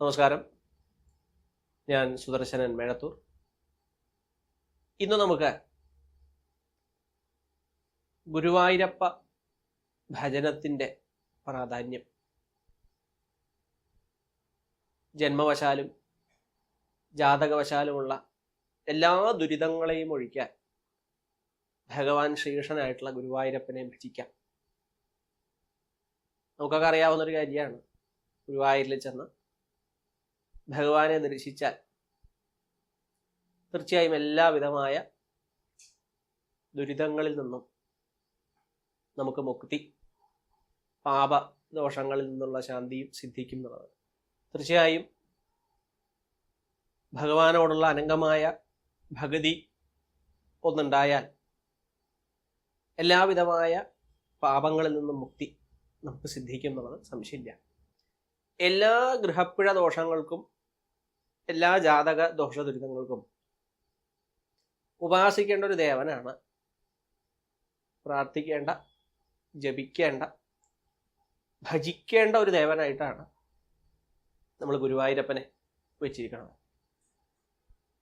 നമസ്കാരം. ഞാൻ സുദർശനൻ മേഴത്തൂർ. ഇന്ന് നമുക്ക് ഗുരുവായൂരപ്പ ഭജനത്തിന്റെ പ്രാധാന്യം ജന്മവശാലും ജാതകവശാലുമുള്ള എല്ലാ ദുരിതങ്ങളെയും ഒഴിക്കാൻ ഭഗവാൻ ശ്രീകൃഷ്ണനായിട്ടുള്ള ഗുരുവായൂരപ്പനെ ഭജിക്കാം. നമുക്കൊക്കെ അറിയാവുന്ന ഒരു കാര്യമാണ്. ഗുരുവായൂരിൽ ചെന്ന് ഭഗവാനെ നിരീക്ഷിച്ചാൽ തീർച്ചയായും എല്ലാവിധമായ ദുരിതങ്ങളിൽ നിന്നും നമുക്ക് മുക്തി പാപ ദോഷങ്ങളിൽ നിന്നുള്ള ശാന്തിയും സിദ്ധിക്കും എന്നുള്ളത് തീർച്ചയായും ഭഗവാനോടുള്ള അനങ്കമായ ഭഗതി ഒന്നുണ്ടായാൽ എല്ലാവിധമായ പാപങ്ങളിൽ നിന്നും മുക്തി നമുക്ക് സിദ്ധിക്കും എന്നുള്ളത് സംശയമില്ല. എല്ലാ ഗൃഹപ്പിഴ ദോഷങ്ങൾക്കും എല്ലാ ജാതക ദോഷ ദുരിതങ്ങൾക്കും ഉപാസിക്കേണ്ട ഒരു ദേവനാണ്. പ്രാർത്ഥിക്കേണ്ട ജപിക്കേണ്ട ഭജിക്കേണ്ട ഒരു ദേവനായിട്ടാണ് നമ്മൾ ഗുരുവായൂരപ്പനെ വെച്ചിരിക്കുന്നത്.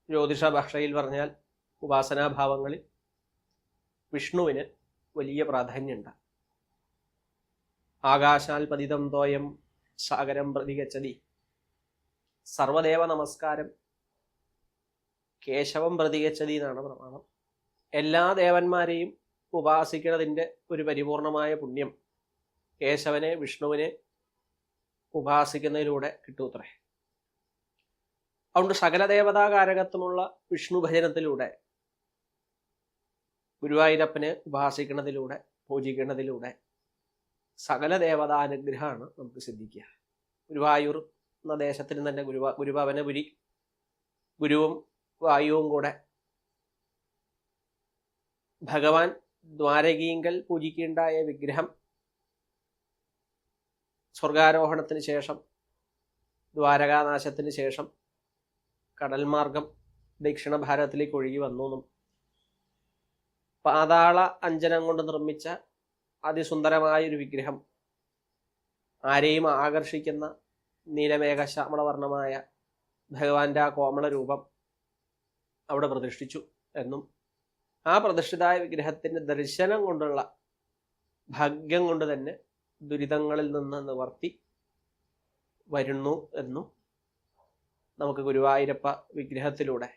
ജ്യോതിഷ ഭാഷയിൽ പറഞ്ഞാൽ ഉപാസനാഭാവങ്ങളിൽ വിഷ്ണുവിന് വലിയ പ്രാധാന്യമുണ്ട്. ആകാശാൽ പതിതം തോയം സാഗരം പ്രതിഗച്ചതി സർവദേവ നമസ്കാരം. കേശവം പ്രതികച്ചതി എന്നാണ് പ്രമാണം. എല്ലാ ദേവന്മാരെയും ഉപാസിക്കുന്നതിന്റെ ഒരു പരിപൂർണമായ പുണ്യം കേശവനെ വിഷ്ണുവിനെ ഉപാസിക്കുന്നതിലൂടെ കിട്ടൂത്രേ. അതുകൊണ്ട് സകല ദേവതാകാരകത്വമുള്ള വിഷ്ണു ഭജനത്തിലൂടെ ഗുരുവായൂരപ്പനെ ഉപാസിക്കുന്നതിലൂടെ പൂജിക്കുന്നതിലൂടെ സകല ദേവതാനുഗ്രഹമാണ് നമുക്ക് സിദ്ധിക്കുക. ഗുരുവായൂർ എന്ന ദേശത്തിന് തന്നെ ഗുരുവ ഗുരുഭവനപുരി ഗുരുവും വായുവും കൂടെ ഭഗവാൻ ദ്വാരകീങ്കൽ പൂജിക്കേണ്ടായ വിഗ്രഹം സ്വർഗാരോഹണത്തിന് ശേഷം ദ്വാരകാനാശത്തിന് ശേഷം കടൽ മാർഗം ദക്ഷിണ ഭാരതത്തിലേക്ക് ഒഴുകി വന്നു എന്നും. പാതാള അഞ്ജനം കൊണ്ട് നിർമ്മിച്ച അതിസുന്ദരമായ ഒരു വിഗ്രഹം ആരെയും ആകർഷിക്കുന്ന നീലമേഘ വർണമായ ഭഗവാന്റെ ആ കോമള രൂപം അവിടെ പ്രതിഷ്ഠിച്ചു എന്നും ആ പ്രതിഷ്ഠിതായ വിഗ്രഹത്തിന്റെ ദർശനം കൊണ്ടുള്ള ഭാഗ്യം കൊണ്ട് തന്നെ ദുരിതങ്ങളിൽ നിന്ന് നിവർത്തി വരുന്നു എന്നും നമുക്ക് ഗുരുവായൂരപ്പ വിഗ്രഹത്തിലൂടെ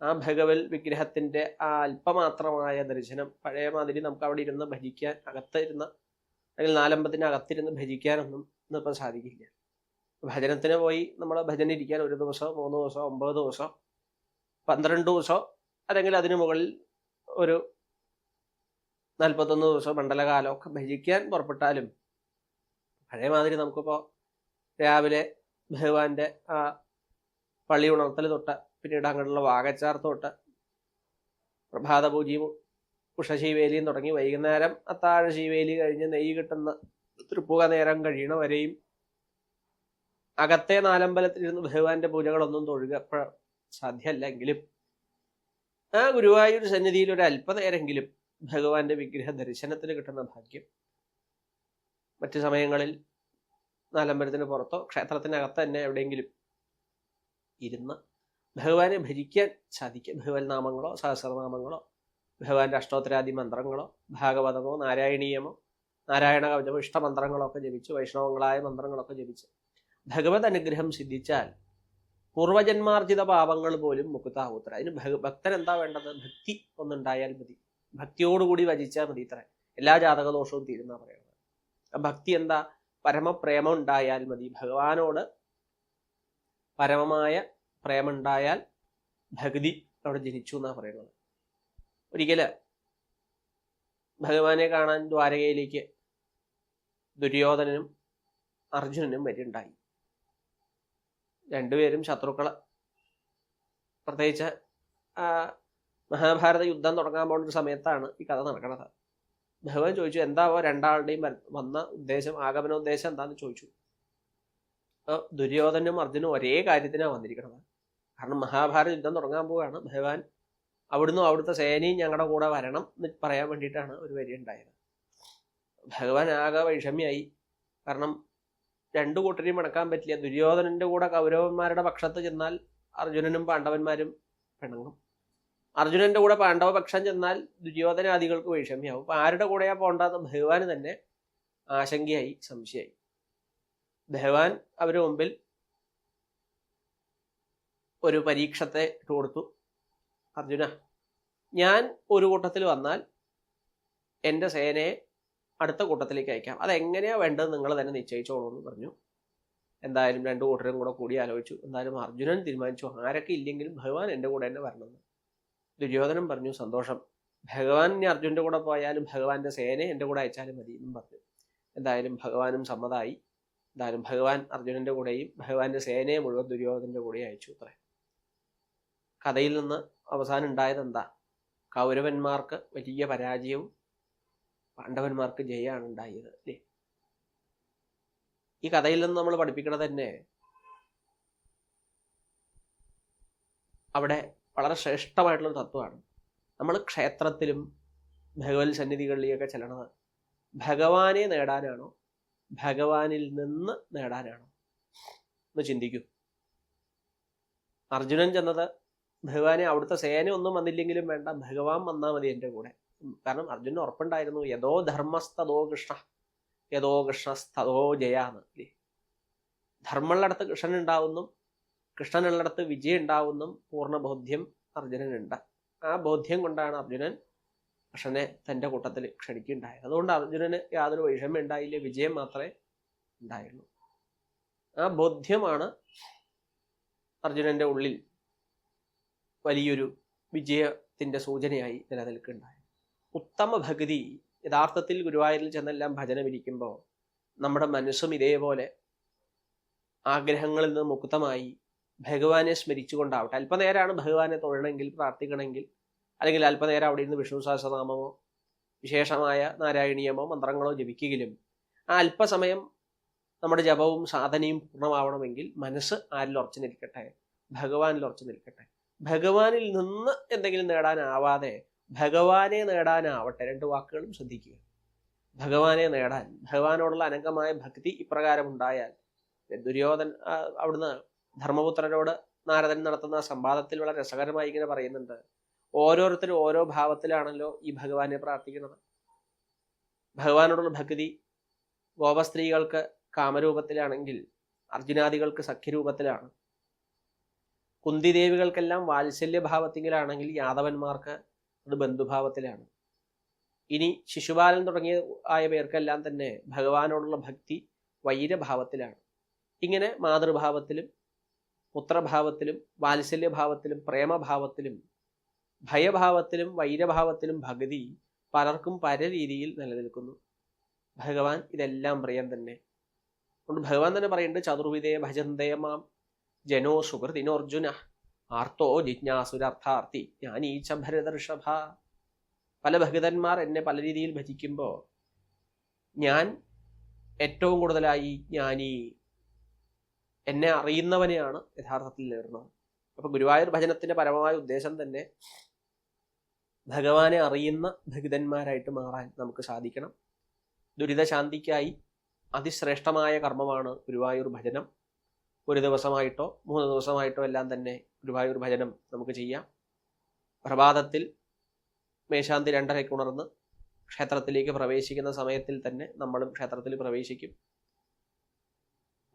ആ ഭഗവൽ വിഗ്രഹത്തിന്റെ ആ അല്പമാത്രമായ ദർശനം പഴയ മാതിരി നമുക്ക് അവിടെ ഇരുന്ന് ഭജിക്കാൻ അകത്തിരുന്ന അല്ലെങ്കിൽ നാലമ്പത്തിന് അകത്തിരുന്ന് ഭജിക്കാനൊന്നും ഇന്നിപ്പം സാധിക്കില്ല. ഭജനത്തിന് പോയി നമ്മൾ ഭജന ഇരിക്കാൻ ഒരു ദിവസം മൂന്ന് ദിവസം ഒമ്പത് ദിവസം പന്ത്രണ്ട് ദിവസം അല്ലെങ്കിൽ അതിനു മുകളിൽ ഒരു നാൽപ്പത്തൊന്ന് ദിവസം മണ്ഡലകാലമൊക്കെ ഭജിക്കാൻ പുറപ്പെട്ടാലും പഴയമാതിരി നമുക്കിപ്പോൾ രാവിലെ ഭഗവാന്റെ ആ പള്ളി ഉണർത്തൽ തൊട്ട് പിന്നീട് അങ്ങോട്ടുള്ള വാഗച്ചാർ തൊട്ട് പ്രഭാത പൂജയും ഉഷശീവേലിയും തുടങ്ങി വൈകുന്നേരം അത്താഴ ശീവേലി കഴിഞ്ഞ് നെയ്യ് കിട്ടുന്ന തൃപ്പുക നേരം കഴിയണ വരെയും അകത്തെ നാലമ്പലത്തിലിരുന്ന് ഭഗവാന്റെ പൂജകളൊന്നും തൊഴുക സാധ്യമല്ല എങ്കിലും ആ ഗുരുവായൂർ സന്നിധിയിൽ ഒരു അല്പനേരെങ്കിലും ഭഗവാന്റെ വിഗ്രഹ ദർശനത്തിന് കിട്ടുന്ന ഭാഗ്യം മറ്റു സമയങ്ങളിൽ നാലമ്പലത്തിന് പുറത്തോ ക്ഷേത്രത്തിനകത്ത് തന്നെ എവിടെയെങ്കിലും ഇരുന്ന് ഭഗവാനെ ഭരിക്കാൻ സാധിക്കും. ഭഗവത് നാമങ്ങളോ സഹസ്രനാമങ്ങളോ ഭഗവാന്റെ അഷ്ടോത്തരാദി മന്ത്രങ്ങളോ ഭാഗവതമോ നാരായണീയമോ നാരായണ കവചമോ ഇഷ്ടമന്ത്രങ്ങളോ ഒക്കെ ജപിച്ച് വൈഷ്ണവങ്ങളായ മന്ത്രങ്ങളൊക്കെ ജപിച്ച് ഭഗവത് അനുഗ്രഹം സിദ്ധിച്ചാൽ പൂർവജന്മാർജിത പാപങ്ങൾ പോലും മുക്താഹൂത്ര അതിന് ഭക്തൻ എന്താ വേണ്ടത്? ഭക്തി ഒന്നുണ്ടായാൽ മതി. ഭക്തിയോടുകൂടി വചിച്ചാൽ മതി ഇത്ര. എല്ലാ ജാതകദോഷവും തീരുന്ന പറയുന്നത് ഭക്തി എന്താ? പരമപ്രേമം ഉണ്ടായാൽ മതി. ഭഗവാനോട് പരമമായ പ്രേമുണ്ടായാൽ ഭക്തി അവിടെ ജനിച്ചു എന്നാണ് പറയുന്നത് ഒരിക്കൽ ഭഗവാനെ കാണാൻ ദ്വാരകയിലേക്ക് ദുര്യോധനനും അർജുനനും വരുണ്ടായി രണ്ടുപേരും ശത്രുക്കളെ. പ്രത്യേകിച്ച് മഹാഭാരത യുദ്ധം തുടങ്ങാൻ പോകുന്ന ഒരു സമയത്താണ് ഈ കഥ നടക്കുന്നത്. ഭഗവാൻ ചോദിച്ചു എന്താവോ രണ്ടാളുടെയും വന്ന ഉദ്ദേശം ആഗമന ഉദ്ദേശം എന്താന്ന് ചോദിച്ചു. ദുര്യോധനും അർജുനും ഒരേ കാര്യത്തിനാണ് വന്നിരിക്കുന്നത്. കാരണം മഹാഭാരത യുദ്ധം തുടങ്ങാൻ പോവുകയാണ്. ഭഗവാൻ അവിടുന്ന് അവിടുത്തെ സേനയും ഞങ്ങളുടെ കൂടെ വരണം എന്ന് പറയാൻ വേണ്ടിയിട്ടാണ് ഒരു വരി ഉണ്ടായത്. ഭഗവാൻ ആകെ വൈഷമ്യായി കാരണം രണ്ടു കൂട്ടരെയും മടക്കാൻ പറ്റില്ല. ദുര്യോധനന്റെ കൂടെ കൗരവന്മാരുടെ പക്ഷത്ത് ചെന്നാൽ അർജുനനും പാണ്ഡവന്മാരും പിണങ്ങും. അർജുനന്റെ കൂടെ പാണ്ഡവ പക്ഷം ചെന്നാൽ ദുര്യോധനാദികൾക്ക് വൈഷമ്യാവും. അപ്പൊ ആരുടെ കൂടെയാ പോണ്ടെന്ന് ഭഗവാന് തന്നെ ആശങ്കയായി സംശയമായി. ഭഗവാൻ അവർ മുമ്പിൽ ഒരു പരീക്ഷത്തെ ഇട്ട് കൊടുത്തു. അർജുന ഞാൻ ഒരു കൂട്ടത്തിൽ വന്നാൽ എന്റെ സേനയെ അടുത്ത കൂട്ടത്തിലേക്ക് അയക്കാം. അതെങ്ങനെയാണ് വേണ്ടത് നിങ്ങൾ തന്നെ നിശ്ചയിച്ചോളൂ എന്ന് പറഞ്ഞു. എന്തായാലും രണ്ടു കൂട്ടരും കൂടെ കൂടി ആലോചിച്ചു. എന്തായാലും അർജുനൻ തീരുമാനിച്ചു. ആരൊക്കെ ഇല്ലെങ്കിലും ഭഗവാൻ എന്റെ കൂടെ തന്നെ വരണമെന്ന്. ദുര്യോധനൻ പറഞ്ഞു സന്തോഷം. ഭഗവാൻ ഇനി അർജുന്റെ കൂടെ പോയാലും ഭഗവാന്റെ സേനയെ എന്റെ കൂടെ അയച്ചാലും മതി എന്നും പറഞ്ഞു. എന്തായാലും ഭഗവാനും സമ്മതമായി എന്തായാലും ഭഗവാൻ അർജുനന്റെ കൂടെയും ഭഗവാന്റെ സേനയെ മുഴുവൻ ദുര്യോധനന്റെ കൂടെയും അയച്ചു അത്രേ. കഥയിൽ നിന്ന് അവസാനം ഉണ്ടായത് എന്താ? കൗരവന്മാർക്ക് വലിയ പരാജയവും പാണ്ഡവന്മാർക്ക് ജയമാണ് ഉണ്ടായത് അല്ലേ? ഈ കഥയിൽ നിന്ന് നമ്മൾ പഠിപ്പിക്കണത് തന്നെ അവിടെ വളരെ ശ്രേഷ്ഠമായിട്ടുള്ള തത്വമാണ്. നമ്മൾ ക്ഷേത്രത്തിലും ഭഗവത് സന്നിധികളിലേക്കൊക്കെ ചെല്ലണത് ഭഗവാനെ നേടാനാണോ? ഭഗവാനിൽ നിന്ന് നേടാനാണോ? എന്ന് ചിന്തിക്കൂ. അർജുനൻ ചെന്നത് ഭഗവാനെ അവിടുത്തെ സേന ഒന്നും വന്നില്ലെങ്കിലും വേണ്ട ഭഗവാൻ വന്നാൽ മതി എന്റെ കൂടെ. കാരണം അർജുനൻ ഉറപ്പുണ്ടായിരുന്നു യഥോ ധർമ്മസ്തോ കൃഷ്ണ യഥോ കൃഷ്ണസ്തോ ജയാന്ന് അല്ലേ? ധർമ്മമുള്ളിടത്ത് കൃഷ്ണൻ ഉണ്ടാവുന്നു കൃഷ്ണനുള്ളിടത്ത് വിജയം ഉണ്ടാവുന്നും പൂർണ ബോധ്യം അർജുനനുണ്ട്. ആ ബോധ്യം കൊണ്ടാണ് അർജുനൻ കൃഷ്ണനെ തന്റെ കൂട്ടത്തിൽ ക്ഷണിക്കുണ്ടായത് അതുകൊണ്ട് അർജുനന് യാതൊരു വൈഷമ്യം ഉണ്ടായില്ല വിജയം മാത്രമേ ഉണ്ടായുള്ളൂ. ആ ബോധ്യമാണ് അർജുനന്റെ ഉള്ളിൽ വലിയൊരു വിജയത്തിന്റെ സൂചനയായി നിലനിൽക്കുന്നുണ്ടായത് ഉത്തമ ഭഗതി യഥാർത്ഥത്തിൽ ഗുരുവായൂരിൽ ചെന്നെല്ലാം ഭജനമിരിക്കുമ്പോൾ നമ്മുടെ മനസ്സും ഇതേപോലെ ആഗ്രഹങ്ങളിൽ നിന്ന് മുക്തമായി ഭഗവാനെ സ്മരിച്ചുകൊണ്ടാവട്ടെ. അല്പനേരമാണ് ഭഗവാനെ തൊഴണമെങ്കിൽ പ്രാർത്ഥിക്കണമെങ്കിൽ അല്ലെങ്കിൽ അല്പനേരം അവിടെ ഇരുന്ന് വിഷ്ണു സഹസ്രനാമമോ വിശേഷമായ നാരായണീയമോ മന്ത്രങ്ങളോ ജപിക്കുകയും ആ അല്പസമയം നമ്മുടെ ജപവും സാധനയും പൂർണമാവണമെങ്കിൽ മനസ്സ് ആരിൽ ഉറച്ചു നിൽക്കട്ടെ ഭഗവാനിൽ ഉറച്ചു നിൽക്കട്ടെ ഭഗവാനിൽ നിന്ന് എന്തെങ്കിലും നേടാനാവാതെ ഭഗവാനെ നേടാനാവട്ടെ രണ്ട് വാക്കുകളും ശ്രദ്ധിക്കുക. ഭഗവാനെ നേടാൻ ഭഗവാനോടുള്ള അനങ്കമായ ഭക്തി ഇപ്രകാരം ഉണ്ടായാൽ ദുര്യോധൻ അവിടുന്ന് ധർമ്മപുത്രനോട് നാരദൻ നടത്തുന്ന സംവാദത്തിൽ വളരെ രസകരമായി ഇങ്ങനെ പറയുന്നുണ്ട്. ഓരോരുത്തരും ഓരോ ഭാവത്തിലാണല്ലോ ഈ ഭഗവാനെ പ്രാർത്ഥിക്കുന്നത്. ഭഗവാനോടുള്ള ഭക്തി ഗോപസ്ത്രീകൾക്ക് കാമരൂപത്തിലാണെങ്കിൽ അർജുനാദികൾക്ക് സഖ്യരൂപത്തിലാണ്. കുന്തിദേവികൾക്കെല്ലാം വാത്സല്യഭാവത്തിങ്കിലാണെങ്കിൽ യാദവന്മാർക്ക് അത് ബന്ധുഭാവത്തിലാണ്. ഇനി ശിശുപാലൻ തുടങ്ങിയ ആയ പേർക്കെല്ലാം തന്നെ ഭഗവാനോടുള്ള ഭക്തി വൈരഭാവത്തിലാണ്. ഇങ്ങനെ മാതൃഭാവത്തിലും പുത്രഭാവത്തിലും വാത്സല്യഭാവത്തിലും പ്രേമഭാവത്തിലും ഭയഭാവത്തിലും വൈരഭാവത്തിലും ഭഗതി പലർക്കും പല രീതിയിൽ നിലനിൽക്കുന്നു. ഭഗവാൻ ഇതെല്ലാം പ്രിയം തന്നെ. അതുകൊണ്ട് ഭഗവാൻ തന്നെ പറയുന്നുണ്ട് ചതുർവിധേ ഭജന്തയമാം ജനോ സുഹൃതിനോർജുന ആർത്തോ ജിജ്ഞാസുരർത്ഥാർത്ഥി ജ്ഞാനീച്ച ഭരതർഷഭ പല ഭഗതന്മാർ എന്നെ പല രീതിയിൽ ഭജിക്കുമ്പോൾ ഞാൻ ഏറ്റവും കൂടുതലായി ജ്ഞാനി എന്നെ അറിയുന്നവനെയാണ് യഥാർത്ഥത്തിൽ നേടുന്നത് അപ്പൊ ഗുരുവായൂർ ഭജനത്തിന്റെ പരമമായ ഉദ്ദേശം തന്നെ ഭഗവാനെ അറിയുന്ന ഭഗതന്മാരായിട്ട് മാറാൻ നമുക്ക് സാധിക്കണം. ദുരിതശാന്തിക്കായി അതിശ്രേഷ്ഠമായ കർമ്മമാണ് ഗുരുവായൂർ ഭജനം. ഒരു ദിവസമായിട്ടോ മൂന്ന് ദിവസമായിട്ടോ എല്ലാം തന്നെ ഗുരുവായൂർ ഭജനം നമുക്ക് ചെയ്യാം. പ്രഭാതത്തിൽ മേശാന്തി രണ്ടരയ്ക്ക് ഉണർന്ന് ക്ഷേത്രത്തിലേക്ക് പ്രവേശിക്കുന്ന സമയത്തിൽ തന്നെ നമ്മളും ക്ഷേത്രത്തിൽ പ്രവേശിക്കും.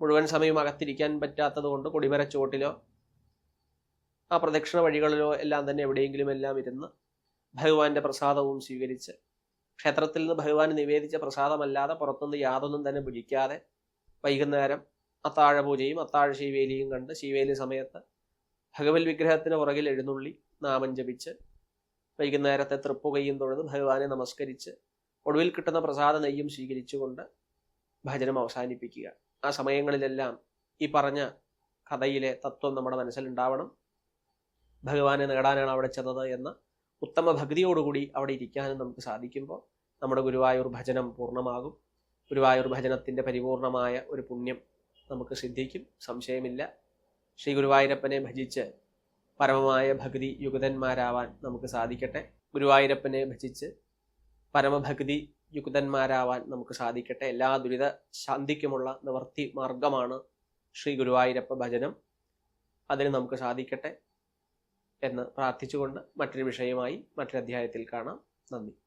മുഴുവൻ സമയം അകത്തിരിക്കാൻ പറ്റാത്തത് കൊണ്ട് കൊടിമര ചുവട്ടിലോ ആ പ്രദക്ഷിണ വഴികളിലോ എല്ലാം തന്നെ എവിടെയെങ്കിലും എല്ലാം ഇരുന്ന് ഭഗവാന്റെ പ്രസാദവും സ്വീകരിച്ച് ക്ഷേത്രത്തിൽ നിന്ന് ഭഗവാൻ നിവേദിച്ച പ്രസാദമല്ലാതെ പുറത്തുനിന്ന് യാതൊന്നും തന്നെ ഭുജിക്കാതെ വൈകുന്നേരം അത്താഴ പൂജയും അത്താഴ ശീവേലിയും കണ്ട് ശിവേലി സമയത്ത് ഭഗവത് വിഗ്രഹത്തിന് പുറകിൽ എഴുന്നള്ളി നാമം ജപിച്ച് വൈകുന്നേരത്തെ തൃപ്പുകയും തൊഴുത് ഭഗവാനെ നമസ്കരിച്ച് ഒടുവിൽ കിട്ടുന്ന പ്രസാദ നെയ്യും സ്വീകരിച്ചുകൊണ്ട് ഭജനം അവസാനിപ്പിക്കുക. ആ സമയങ്ങളിലെല്ലാം ഈ പറഞ്ഞ കഥയിലെ തത്വം നമ്മുടെ മനസ്സിലുണ്ടാവണം. ഭഗവാനെ നേടാനാണ് അവിടെ ചെന്നത് എന്ന ഉത്തമ ഭക്തിയോടുകൂടി അവിടെ ഇരിക്കാനും നമുക്ക് സാധിക്കുമ്പോൾ നമ്മുടെ ഗുരുവായൂർ ഭജനം പൂർണമാകും. ഗുരുവായൂർ ഭജനത്തിന്റെ പരിപൂർണമായ ഒരു പുണ്യം നമുക്ക് സിദ്ധിക്കും. സംശയമില്ല. ശ്രീ ഗുരുവായൂരപ്പനെ ഭജിച്ച് പരമമായ ഭക്തി യുഗതന്മാരാവാൻ നമുക്ക് സാധിക്കട്ടെ. ഗുരുവായൂരപ്പനെ ഭജിച്ച് പരമഭക്തി യുക്തന്മാരാവാൻ നമുക്ക് സാധിക്കട്ടെ. എല്ലാ ദുരിത ശാന്തിക്കുമുള്ള നിവർത്തി മാർഗമാണ് ശ്രീ ഗുരുവായൂരപ്പ ഭജനം. അതിന് നമുക്ക് സാധിക്കട്ടെ എന്ന് പ്രാർത്ഥിച്ചുകൊണ്ട് മറ്റൊരു വിഷയമായി മറ്റൊരു അധ്യായത്തിൽ കാണാം. നന്ദി.